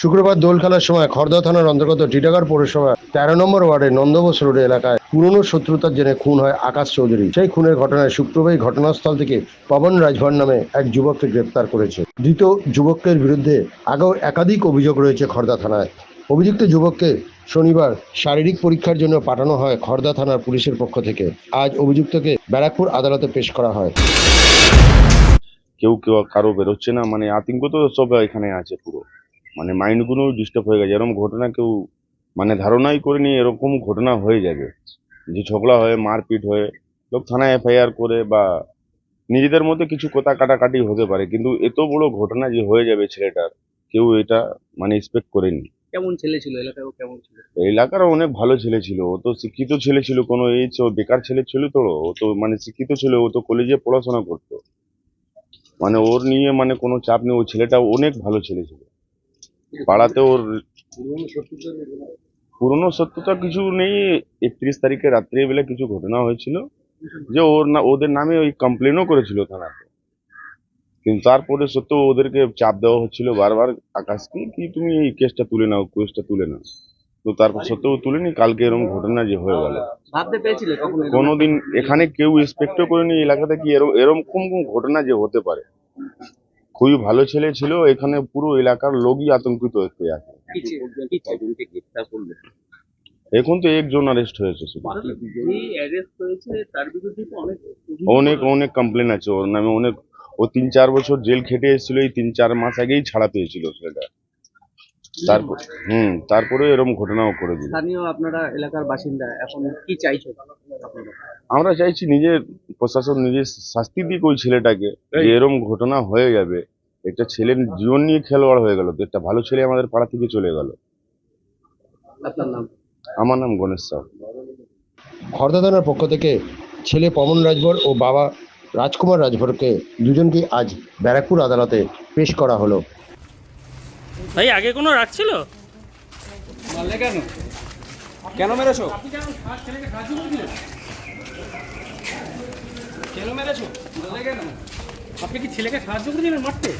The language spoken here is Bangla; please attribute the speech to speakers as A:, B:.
A: শুক্রবার দোল খেলার সময় খড়দা থানার অন্তর্গত টিটাগড় পৌরসভা তেরো নম্বর ওয়ার্ডের নন্দবোস রোড এলাকায় পুরনো শত্রুতার জেনে খুন হয় আকাশ চৌধুরী। সেই খুনের ঘটনায় শুক্রবারই ঘটনাস্থল থেকে পবন রাজভর নামে এক যুবককে গ্রেপ্তার করেছে। ধৃত যুবকের বিরুদ্ধে আগেও একাধিক অভিযোগ রয়েছে খড়দা থানায়। অভিযুক্ত যুবককে শনিবার শারীরিক পরীক্ষার জন্য পাঠানো হয় খড়দা থানার পুলিশের পক্ষ থেকে। আজ অভিযুক্তকে ব্যারাকপুর আদালতে পেশ করা হয়।
B: কেউ কেউ কারও বেরোচ্ছে না মানে আতঙ্ক তো সব এখানে আছে পুরো। মানে মাইন্ডগুলো ডিস্টার্ব হয়ে গেছে। এরকম ঘটনা কেউ মানে ধারণাই করেনি এরকম ঘটনা হয়ে যাবে। যে ঝগড়া হয়ে মারপিট হয়ে লোক থানায় এফআইআর করে বা নিজেদের মধ্যে কিছু কথা কাটাকাটি হতে পারে কিন্তু এত বড় ঘটনা যে হয়ে যাবে ছেলেটার কেউ এটা মানে এক্সপেক্ট করেনি।
C: কেমন ছেলে ছিল? এলাকায় কেমন ছিল?
B: এলাকার অনেক ভালো ছেলে ছিল। ও তো শিক্ষিত ছেলে ছিল কোনো এই বেকার ছেলে ছিল তো। ও তো মানে শিক্ষিত ছিল ও তো কলেজে পড়াশোনা করতো। মানে ওর নিয়ে মানে কোনো চাপ নেই। ও ছেলেটা অনেক ভালো ছেলে ছিল। পাড়াতে ওর পুরনো সত্যতা কিছু নেই। একত্রিশ তারিখে রাত্রিবেলা কিছু ঘটনা হয়েছিল যে ওর না ওদের নামে ওই কমপ্লেনও করেছিল থানাতে। কিন্তু তারপরে সত্ত্বেও ওদেরকে চাপ দেওয়া হচ্ছিল বারবার আকাশকে কি তুমি এই কেসটা তুলে নাও কেসটা তুলে নাও। তো তারপর সত্ত্বেও তুলেনি কালকে এরকম ঘটনা যে হয়ে গেল। কোনোদিন এখানে কেউ এক্সপেক্টও করেনি এলাকাতে কি এরকম এরকম ঘটনা যে হতে পারে? খুবই ভালো ছেলে ছিল এখানে পুরো এলাকার লোকই আতঙ্কিত হয়ে আছে। এখন তো একজন অ্যারেস্ট হয়েছে
C: তো অনেক
B: অনেক অনেক কমপ্লেন আছে। ওর নামে অনেক ও তিন চার বছর জেল খেটে এসেছিল এই তিন চার মাস আগেই ছাড়া পেয়েছিল ছেলেটা। তারপর হুম তারপরে এরকম ঘটনাও করে দিল।
C: স্থানীয় আপনারা এলাকার বাসিন্দা এখন কি চাইছো
B: আমরা চাইছি নিজের প্রশাসন নিজের শাস্তি দিক ওই ছেলেটাকে? যে এরকম ঘটনা হয়ে যাবে একটা ছেলের জীবন নিয়ে খেলোয়াড় হয়ে গেল তো একটা ভালো ছেলে আমাদের পাড়া থেকে চলে গেল। আমার নাম গণেশ সাউ।
A: খড়দা পক্ষ থেকে ছেলে পবন রাজভর ও বাবা রাজকুমার রাজভরকে দুজনকে আজ ব্যারাকপুর আদালতে পেশ করা হলো।
D: ভাই আগে কোনো রাগ ছিল?
E: কেন? কেন মেরেছো?
D: আপনি কি ছেলেকে সাহায্য করেছিলেন মারতে?